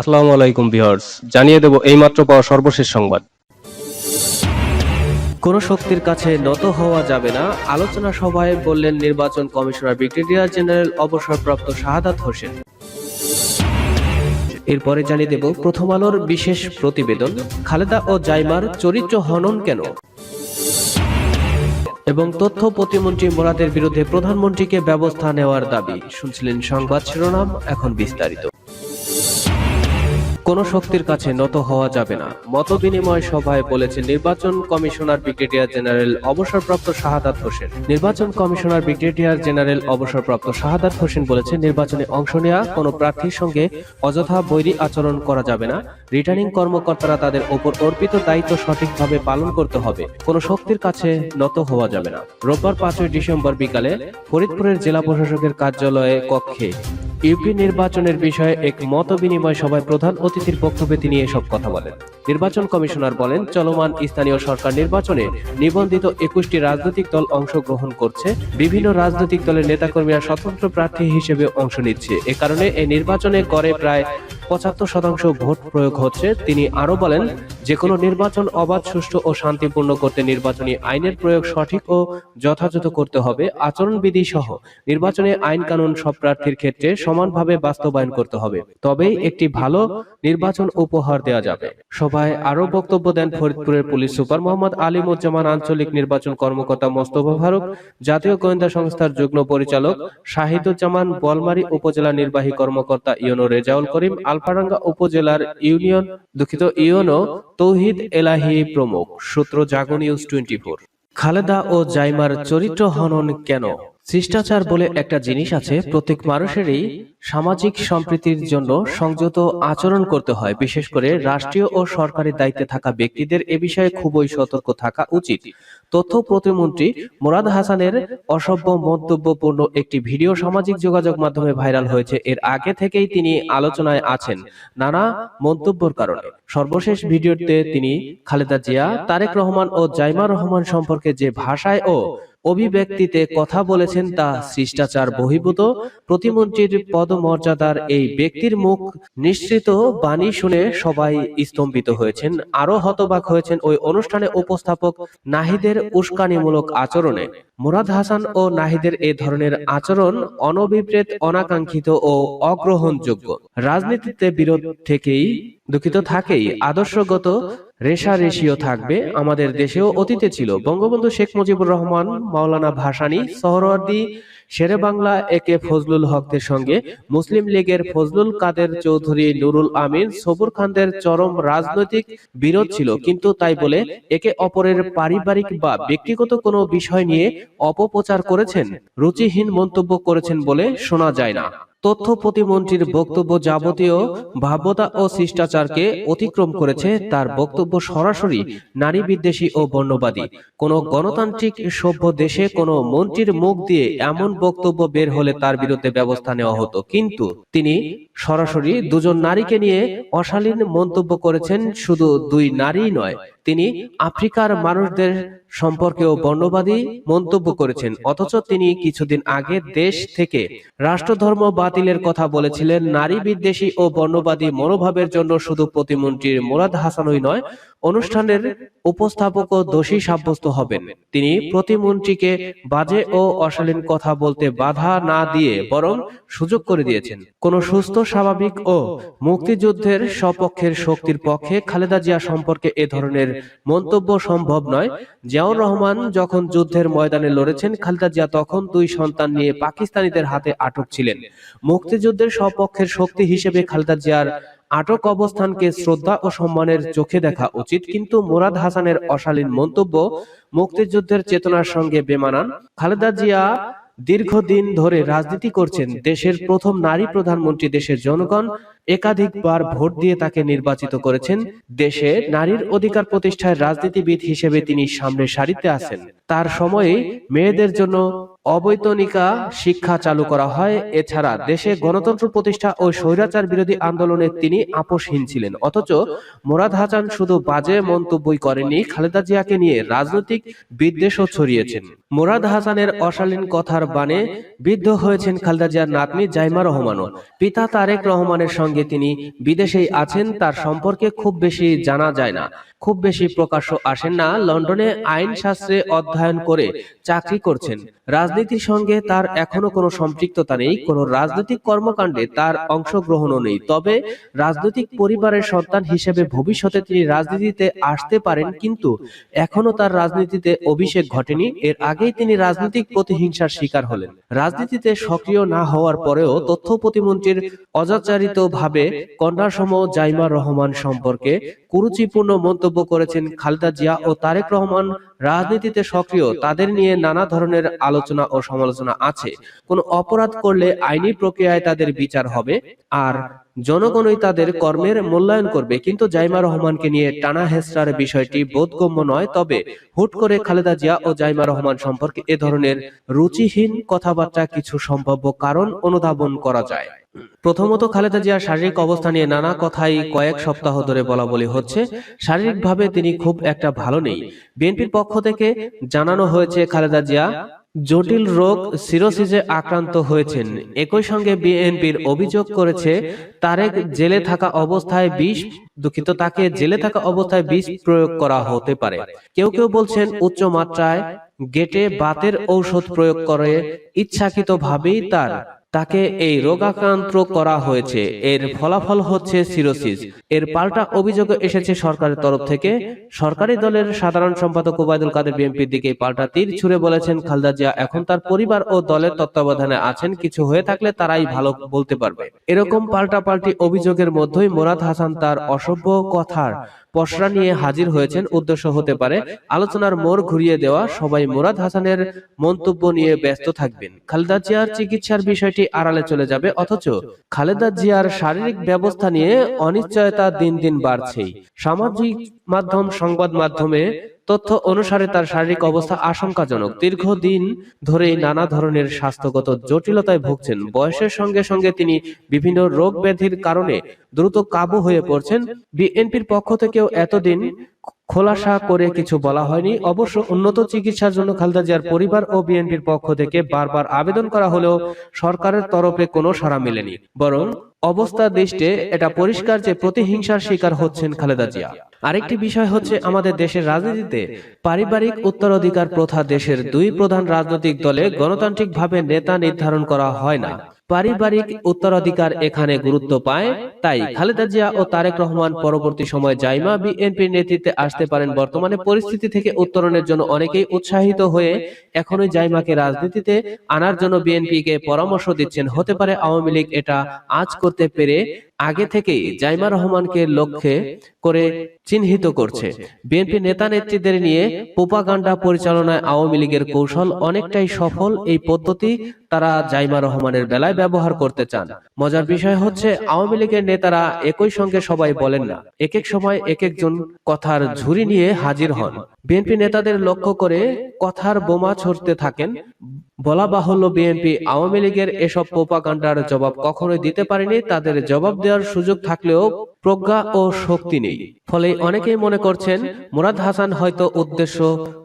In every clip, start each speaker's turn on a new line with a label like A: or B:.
A: আসসালামু আলাইকুম ভিউয়ার্স, জানিয়ে দেব এইমাত্র পাওয়া সর্বশেষ সংবাদ।
B: কোনো শক্তির কাছে নত হওয়া যাবে না, আলোচনা সভায় বললেন নির্বাচন কমিশনার ব্রিগেডিয়ার জেনারেল অবসরপ্রাপ্ত শাহাদাত হোসেন। এরপরে জানিয়ে দেব প্রথম আলোর বিশেষ প্রতিবেদন, খালেদা ও জাইমার চরিত্র হনন কেন? এবং তথ্য প্রতিমন্ত্রী মোরাদের বিরুদ্ধে প্রধানমন্ত্রীকে ব্যবস্থা নেওয়ার দাবি, শুনছিলেন সংবাদ শিরোনাম, এখন বিস্তারিত। কোনো শক্তির কাছে নত হওয়া যাবে না। মত বিনিময় সভায় বলেছেন নির্বাচন কমিশনার ব্রিগেডিয়ার জেনারেল অবসরপ্রাপ্ত শাহাদাত হোসেন। নির্বাচন কমিশনার ব্রিগেডিয়ার জেনারেল অবসরপ্রাপ্ত শাহাদাত হোসেন বলেছেন, নির্বাচনে অংশ নেওয়া কোনো প্রার্থীর সঙ্গে অযথা বৈরী আচরণ করা যাবে না। রিটার্নিং কর্মকর্তারা তাদের ওপর অর্পিত দায়িত্ব সঠিকভাবে পালন করতে হবে। কোনো শক্তির কাছে নত হওয়া যাবে না। রোববার পাঁচই ডিসেম্বর বিকালে ফরিদপুরের জেলা প্রশাসকের কার্যালয়ে কক্ষে ইউপি নির্বাচনের বিষয়ে এক মত বিনিময় সভায় প্রধান অতিথির বক্তব্যে তিনি এসব কথা বলেন। নির্বাচন কমিশনার বলেন, চলমান স্থানীয় সরকার নির্বাচনে নিবন্ধিত একুশটি রাজনৈতিক দল অংশগ্রহণ করছে। বিভিন্ন রাজনৈতিক দলের নেতাকর্মীরা স্বতন্ত্র প্রার্থী হিসেবে অংশ নিচ্ছে। এ কারণে এই নির্বাচনে করে প্রায় পঁচাত্তর শতাংশ ভোট প্রয়োগ হচ্ছে, তিনি আরও বলেন যে কোনো নির্বাচন অবাধ, সুষ্ঠু ও শান্তিপূর্ণ করতে নির্বাচনী আইনের প্রয়োগ সঠিক ও যথাযথ করতে হবে, আচরণবিধি সহ নির্বাচনে আইন কানুন সব প্রার্থীর ক্ষেত্রে সমানভাবে বাস্তবায়ন করতে হবে। তবেই একটি ভালো নির্বাচন উপহার দেওয়া যাবে। সভায় আরও বক্তব্য দেন ফরিদপুরের পুলিশ সুপার মোহাম্মদ আলিমুজ্জামান, আঞ্চলিক নির্বাচন কর্মকর্তা মোস্তফা ফারুক, জাতীয় গোয়েন্দা সংস্থার যুগ্ম পরিচালক শাহিদুজ্জামান বলমারী উপজেলা নির্বাহী কর্মকর্তা ইউনো রেজাউল করিম আলফারাঙ্গা উপজেলার ইউনিয়ন, দুঃখিত, ইউনো, তৌহিদ এলাহি প্রমুখ, সূত্র Jago news twenty four Khaleda ও জাইমার চরিত্র হনন কেন? শিষ্টাচার বলে একটা জিনিস আছে, প্রত্যেক মানুষেরই সামাজিক সম্প্রীতির জন্য সংযত আচরণ করতে হয়, বিশেষ করে রাষ্ট্রীয় ও সরকারি দায়িত্বে থাকা ব্যক্তিদের এ বিষয়ে খুবই সতর্ক থাকা উচিত। তথ্য প্রতিমন্ত্রী মুরাদ হাসানের অসভ্য মন্তব্যপূর্ণ একটি ভিডিও সামাজিক যোগাযোগ মাধ্যমে ভাইরাল হয়েছে। এর আগে থেকেই তিনি আলোচনায় আছেন। নানা মন্তব্যের কারণে। সর্বশেষ ভিডিওতে তিনি খালেদা জিয়া, তারেক রহমান ও জাইমা রহমান সম্পর্কে যে ভাষায় ও অভিব্যক্তিতে কথা বলেছেন তা শিষ্টাচার বহির্ভূত, প্রতিমন্ত্রীর পদমর্যাদার এই ব্যক্তির মুখ নিশ্চিত বাণী শুনে সবাই স্তম্ভিত হয়েছেন। আরও হতবাক হয়েছেন ওই অনুষ্ঠানে উপস্থাপক নাহিদের উস্কানিমূলক আচরণে। মুরাদ হাসান ও নাহিদের এ ধরনের আচরণ অনভিপ্রেত, অনাকাঙ্ক্ষিত ও অগ্রহণযোগ্য। রাজনীতিতে বিরোধ থেকেই দুঃখিত থাকেই। আদর্শগত রেশারেশিও থাকবে আমাদের দেশেও অতীতে ছিল। বঙ্গবন্ধু শেখ মুজিবুর রহমান মাওলানা ভাসানী সোহরাওয়ার্দী শেরে বাংলা একে ফজলুল হকদের সঙ্গে মুসলিম লীগের ফজলুল কাদের চৌধুরী নুরুল আমিন, সবুর খানদের চরম রাজনৈতিক বিরোধ ছিল। কিন্তু তাই বলে একে অপরের পারিবারিক বা ব্যক্তিগত কোনো বিষয় নিয়ে অপপ্রচার করেছেন? রুচিহীন মন্তব্য করেছেন বলে শোনা যায় না। তথ্য প্রতিমন্ত্রীর বক্তব্য যাবতীয় ভাব্যতা ও শিষ্টাচারকে অতিক্রম করেছে তার বক্তব্য সরাসরি নারী বিদ্বেষী ও বর্ণবাদী। কোন গণতান্ত্রিক সভ্য দেশে কোনো মন্ত্রীর মুখ দিয়ে এমন বক্তব্য বের হলে তার বিরুদ্ধে ব্যবস্থা নেওয়া হতো। কিন্তু তিনি সরাসরি দুজন নারীকে নিয়ে অশালীন মন্তব্য করেছেন। শুধু দুই নারী নয় তিনি আফ্রিকার মানুষদের সম্পর্কেও বর্ণবাদী মন্তব্য করেছেন, অথচ তিনি কিছুদিন আগে দেশ থেকে রাষ্ট্রধর্ম বাতিলের কথা বলেছিলেন। নারী বিদ্বেষী ও বর্ণবাদী মনোভাবের জন্য শুধু প্রতিমন্ত্রীর মুরাদ হাসানই নয়, অনুষ্ঠানের উপস্থাপকও দোষী সাব্যস্ত হবেন। তিনি প্রতিমন্ত্রীকে বাজে ও অশালীন কথা বলতে বাধা না দিয়ে বরং সুযোগ করে দিয়েছেন। কোন সুস্থ, স্বাভাবিক ও মুক্তিযুদ্ধের সপক্ষের শক্তির পক্ষে খালেদা জিয়া সম্পর্কে এ ধরনের মন্তব্য সম্ভব নয়। জিয়াউর রহমান যখন যুদ্ধের ময়দানে লড়েছেন, খালেদা জিয়া তখন দুই সন্তান নিয়ে পাকিস্তানিদের হাতে আটক ছিলেন। মুক্তিযুদ্ধের সপক্ষের শক্তি হিসেবে খালেদা জিয়ার আটক অবস্থানকে শ্রদ্ধা ও সম্মানের চোখে দেখা উচিত। কিন্তু মুরাদ হাসানের অশালীন মন্তব্য মুক্তিযুদ্ধের চেতনার সঙ্গে বেমানান। খালেদা জিয়া দীর্ঘদিন ধরে রাজনীতি করছেন দেশের প্রথম নারী প্রধানমন্ত্রী দেশের জনগণ, একাধিকবার ভোট দিয়ে তাকে নির্বাচিত করেছেন দেশে নারীর অধিকার প্রতিষ্ঠায় রাজনীতিবিদ হিসেবে তিনি সামনে সারিতে আছেন। তার সময়ে মেয়েদের জন্য অবৈতনিকা শিক্ষা চালু করা হয়। এছাড়া দেশে গণতন্ত্র প্রতিষ্ঠা ও স্বৈরাচার বিরোধী আন্দোলনে তিনি আপোষহীন ছিলেন। অথচ মোরাদ হাসান শুধু বাজে মন্তব্যই করেননি, খালেদা জিয়াকে নিয়ে রাজনৈতিক বিদ্বেষও ছড়িয়েছেন। মোরাদ হাসানের অশালীন কথার বানে বিদ্ধ হয়েছেন খালেদা জিয়ার নাতনি জাইমা রহমানও। পিতা তারেক রহমানের সঙ্গে তিনি বিদেশেই আছেন, তার সম্পর্কে খুব বেশি জানা যায় না। খুব বেশি প্রকাশ্য আসেন না লন্ডনে আইন শাস্ত্রে অধ্যয়ন করে চাকরি করছেন। রাজনীতির সঙ্গে তার এখনও কোনো সম্পৃক্ততা নেই কোনো রাজনৈতিক কর্মকাণ্ডে তার অংশগ্রহণও নেই। তবে রাজনৈতিক পরিবারের সন্তান হিসেবে ভবিষ্যতে তিনি রাজনীতিতে আসতে পারেন কিন্তু এখনও তার রাজনীতিতে অভিষেক ঘটেনি। এর আগেই তিনি রাজনৈতিক প্রতিহিংসার শিকার হলেন। রাজনীতিতে সক্রিয় না হওয়ার পরেও তথ্য প্রতিমন্ত্রীর অযাচারিত ভাবে কন্যাসম জাইমা রহমান সম্পর্কে কুরুচিপূর্ণ মন্তব্য করেছেন খালেদা জিয়া ও তারেক রহমান রাজনীতিতে সক্রিয়, তাদের নিয়ে নানা ধরনের আলোচনা ও সমালোচনা আছে। কোনো অপরাধ করলে আইনি প্রক্রিয়ায় তাদের বিচার হবে আর জনগণই তাদের কর্মের মূল্যায়ন করবে। কিন্তু জাইমা রহমানকে নিয়ে টানা হেসরার বিষয়টি বোধগম্য নয়, তবে হুট করে খালেদা জিয়া ও জাইমা রহমান সম্পর্কে এ ধরনের রুচিহীন কথাবার্তা কিছু সম্ভাব্য কারণ অনুধাবন করা যায়। প্রথমত, খালেদা জিয়ার শারীরিক অবস্থা নিয়ে নানা কথাই কয়েক সপ্তাহ ধরে বলা বলি হচ্ছে। শারীরিকভাবে তিনি খুব একটা ভালো নেই। বিএনপির পক্ষ থেকে জানানো হয়েছে খালেদা জিয়া জটিল রোগ সিরোসিসে আক্রান্ত হয়েছেন। একই সঙ্গে বিএনপির অভিযোগ করেছে, তারেক জেলে থাকা অবস্থায় বিষ, দুঃখিত, তাকে জেলে থাকা অবস্থায় বিষ প্রয়োগ করা হতে পারে। কেউ কেউ বলছেন উচ্চ মাত্রায় গেটে বাতের ঔষধ প্রয়োগ করে, ইচ্ছাকৃতভাবেই তার তাকে এই রোগাক্রান্ত করা হয়েছে। এর ফলাফল হচ্ছে সিরোসিস। এর পাল্টা অভিযোগ এসেছে সরকারের তরফ থেকে। সরকারি দলের সাধারণ সম্পাদক ওবায়দুল কাদের বিএনপির দিকে পাল্টা তীর ছুড়ে বলেছেন খালদা জিয়া। এখন তার পরিবার ও দলের তত্ত্বাবধানে আছেন কিছু হয়ে থাকলে তারাই ভালো বলতে পারবে। এরকম পাল্টা পাল্টি অভিযোগের মধ্যেই মোরাদ হাসান তার অসভ্য কথার পসরা নিয়ে হাজির হয়েছেন উদ্দেশ্য হতে পারে। আলোচনার মোড় ঘুরিয়ে দেওয়া সবাই মোরাদ হাসানের মন্তব্য নিয়ে ব্যস্ত থাকবেন খালদা জিয়ার চিকিৎসার বিষয়টি আড়ালে চলে যাবে অথচ খালেদা জিয়ার শারীরিক ব্যবস্থা নিয়ে অনিশ্চয়তা দিন দিন বাড়ছেই সামাজিক মাধ্যম সংবাদ মাধ্যমে তথ্য অনুসারে তার শারীরিক অবস্থা আশঙ্কাজনক। দীর্ঘদিন ধরেই নানা ধরনের স্বাস্থ্যগত জটিলতায় ভুগছেন। বয়সের সঙ্গে সঙ্গে তিনি বিভিন্ন রোগ ব্যাধির কারণে দ্রুত কাবু হয়ে পড়ছেন। বিএনপির পক্ষ থেকেও এতদিন খোলাসা করে কিছু বলা হয়নি। অবশ্য উন্নত চিকিৎসার জন্য খালেদা জিয়ার পরিবার ও বিএনপির পক্ষ থেকে বারবার আবেদন করা হলেও সরকারের তরফে কোনো সাড়া মেলেনি। বরং অবস্থা দৃষ্টে এটা পরিষ্কার যে প্রতিহিংসার শিকার হচ্ছেন খালেদা জিয়া। আরেকটি বিষয় হচ্ছে আমাদের দেশের রাজনীতিতে পারিবারিক উত্তরাধিকার প্রথা দেশের দুই প্রধান রাজনৈতিক দলে গণতান্ত্রিকভাবে নেতা নির্ধারণ করা হয় না। পারিবারিক উত্তরাধিকার এখানে গুরুত্ব পায়, তাই খালেদা জিয়া ও তারেক রহমান পরবর্তী সময় জাইমা বিএনপির নেতৃত্বে আসতে পারেন। বর্তমানে পরিস্থিতি থেকে উত্তরণের জন্য অনেকেই উৎসাহিত হয়ে এখনই জাইমাকে রাজনীতিতে আনার জন্য বিএনপিকে পরামর্শ দিচ্ছেন। হতে পারে আওয়ামী লীগ এটা আজ করতে পেরে আগে থেকেই জাইমা রহমানকে লক্ষ্যে করে চিহ্নিত করছে। বিএনপি নেতা নেত্রীদের নিয়ে প্রোপাগান্ডা পরিচালনায় আওয়ামী লীগের কৌশল অনেকটাই সফল এই পদ্ধতি তারা জাইমা রহমানের বেলায় ব্যবহার করতে চান। মজার বিষয় হচ্ছে আওয়ামী লীগের নেতারা একই সঙ্গে সবাই বলেন না। এক এক সময় এক একজন কথার ঝুড়ি নিয়ে হাজির হন। বিএনপি নেতাদের লক্ষ্য করে কথার বোমা ছড়তে থাকেন। বলা বাহুল্য বিএনপি আওয়ামী লীগের এসব প্রোপাগান্ডার জবাব কখনোই দিতে পারেনি। তাদের জবাব দেওয়ার সুযোগ থাকলেও প্রজ্ঞা ও শক্তি নেই। ফলে অনেকেই মনে করছেন, মুরাদ হাসান হয়তো উদ্দেশ্য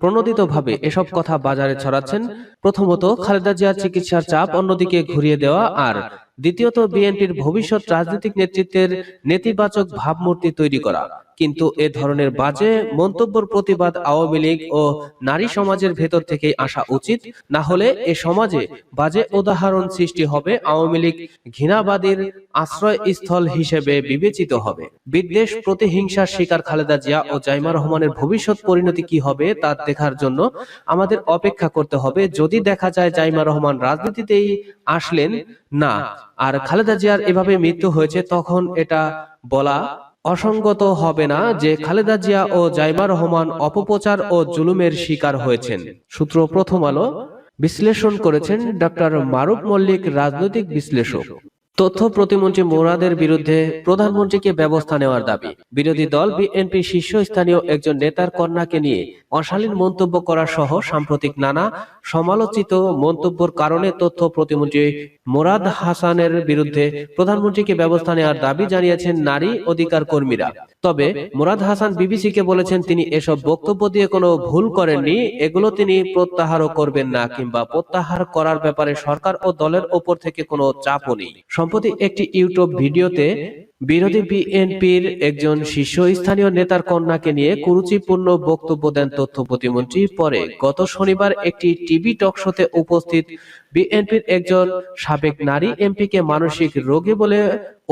B: প্রণোদিতভাবে এসব কথা বাজারে ছড়াচ্ছেন। প্রথমত, খালেদা জিয়ার চিকিৎসার চাপ, অন্যদিকে ঘুরিয়ে দেওয়া। আর দ্বিতীয়ত, বিএনপির ভবিষ্যৎ রাজনৈতিক নেতৃত্বের নেতিবাচক ভাবমূর্তি তৈরি করা। কিন্তু এ ধরনের বাজে মন্তব্যের প্রতিবাদ আওয়ামী লীগ ও নারী সমাজের ভেতর থেকেই আসা উচিত। না হলে এ সমাজে বাজে উদাহরণ সৃষ্টি হবে আওয়ামী লীগ ঘৃণাবাদীর আশ্রয়স্থল হিসেবে বিবেচিত হবে। বিদ্বেষ প্রতিহিংসার শিকার খালেদা জিয়া ও জাইমা রহমানের ভবিষ্যৎ পরিণতি কি হবে তা দেখার জন্য আমাদের অপেক্ষা করতে হবে। যদি দেখা যায় জাইমা রহমান রাজনীতিতেই আসলেন না। আর খালেদা জিয়ার এভাবে মৃত্যু হয়েছে তখন এটা বলা অসঙ্গত হবে না যে খালেদা জিয়া ও জাইমা রহমান অপপ্রচার ও জুলুমের শিকার হয়েছেন। সূত্র প্রথম আলো বিশ্লেষণ করেছেন ডক্টর মারুফ মল্লিক, রাজনৈতিক বিশ্লেষক। তথ্য প্রতিমন্ত্রী মোরাদের বিরুদ্ধে প্রধানমন্ত্রীকে ব্যবস্থা নেওয়ার দাবি। বিরোধী দল বিএনপি শীর্ষস্থানীয় একজন নেতার কন্যাকে নিয়ে অশালীন মন্তব্য করা সহ সাম্প্রতিক নানা সমালোচিত মন্তব্যের কারণে তথ্য প্রতিমন্ত্রী মোরাদ হাসানের বিরুদ্ধে প্রধানমন্ত্রীকে ব্যবস্থা নেওয়ার দাবি জানিয়েছেন নারী অধিকার কর্মীরা। তবে মোরাদ হাসান বিবিসিকে বলেছেন, তিনি এসব বক্তব্য দিয়ে কোনো ভুল করেননি। এগুলো তিনি প্রত্যাহারও করবেন না কিংবা প্রত্যাহার করার ব্যাপারে সরকার ও দলের ওপর থেকে কোনো চাপও নেই। সম্প্রতি একটি ইউটিউব ভিডিওতে বিরোধী বিএনপির একজন শীর্ষস্থানীয় নেতার কন্যাকে নিয়ে কুরুচিপূর্ণ বক্তব্য দেন তথ্য প্রতিমন্ত্রী। পরে গত শনিবার একটি টিভি টক শোতে উপস্থিত বিএনপির একজন সাবেক নারী এমপিকে মানসিক রোগী বলে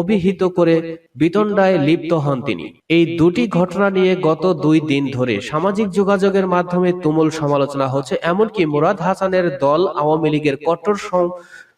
B: অভিহিত করে বিতণ্ডায় লিপ্ত হন তিনি। এই দুটি ঘটনা নিয়ে গত দুই দিন ধরে সামাজিক যোগাযোগের মাধ্যমে তুমুল সমালোচনা হচ্ছে, এমনকি মুরাদ হাসানের দল আওয়ামী লীগের কট্টর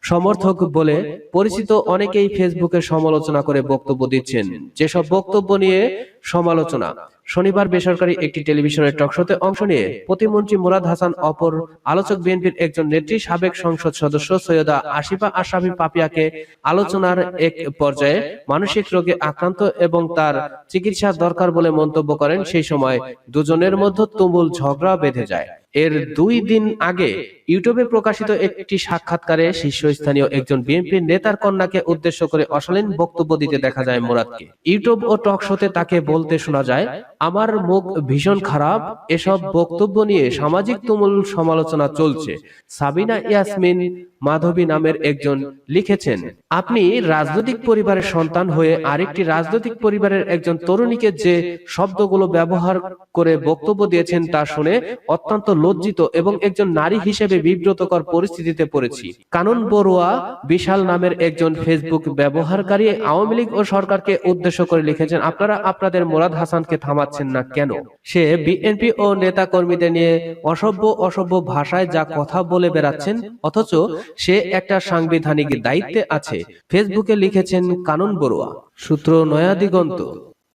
B: সমর্থক বলে পরিচিত অনেকেই ফেসবুকে সমালোচনা করে বক্তব্য দিচ্ছেন। যেসব বক্তব্য নিয়ে সমালোচনা। শনিবার বেসরকারি একটি টেলিভিশনের টকশোতে অংশ নিয়ে প্রতিমন্ত্রী মুরাদ হাসান, অপর আলোচক বিএনপির একজন নেত্রী, সাবেক সংসদ সদস্য সৈয়দা আশিফা আশরাফি পাপিয়াকে আলোচনার এক পর্যায়ে মানসিক রোগে আক্রান্ত এবং তার চিকিৎসা দরকার বলে মন্তব্য করেন। সেই সময় দুজনের মধ্যে তুমুল ঝগড়া বেঁধে যায়। এর দুই দিন আগে ইউটিউবে প্রকাশিত একটি সাক্ষাৎকারে শীর্ষস্থানীয় একজন বিএনপির নেতার কন্যাকে উদ্দেশ্য করে অশালীন বক্তব্য দিতে দেখা যায় মুরাদকে। ইউটিউব ও টক শোতে তাকে বলতে শোনা যায় আমার মুখ ভীষণ খারাপ এসব বক্তব্য নিয়ে সামাজিক তুমুল সমালোচনা চলছে। সাবিনা ইয়াসমিন মাধবী নামের একজন লিখেছেন। আপনি রাজনৈতিক পরিবারের সন্তান হয়ে আরেকটি রাজনৈতিক পরিবারের একজন তরুণীকে যে শব্দগুলো ব্যবহার করে বক্তব্য দিয়েছেন তা শুনে অত্যন্ত লজ্জিত এবং একজন নারী হিসেবে বিব্রতকর পরিস্থিতিতে পড়েছি। কানন বড়ুয়া বিশাল নামের একজন ফেসবুক ব্যবহারকারী আওয়ামী লীগ ও সরকারকে উদ্দেশ্য করে লিখেছেন আপনারা আপনাদের মোরাদ হাসানকে থামাচ্ছেন না কেন? সে বিএনপি ও নেতা কর্মীদের নিয়ে অসভ্য অসভ্য ভাষায় যা কথা বলে বেড়াচ্ছেন, অথচ সে একটা সাংবিধানিক দায়িত্বে আছে। ফেসবুকে লিখেছেন কানন বড়ুয়া। সূত্র নয়া দিগন্ত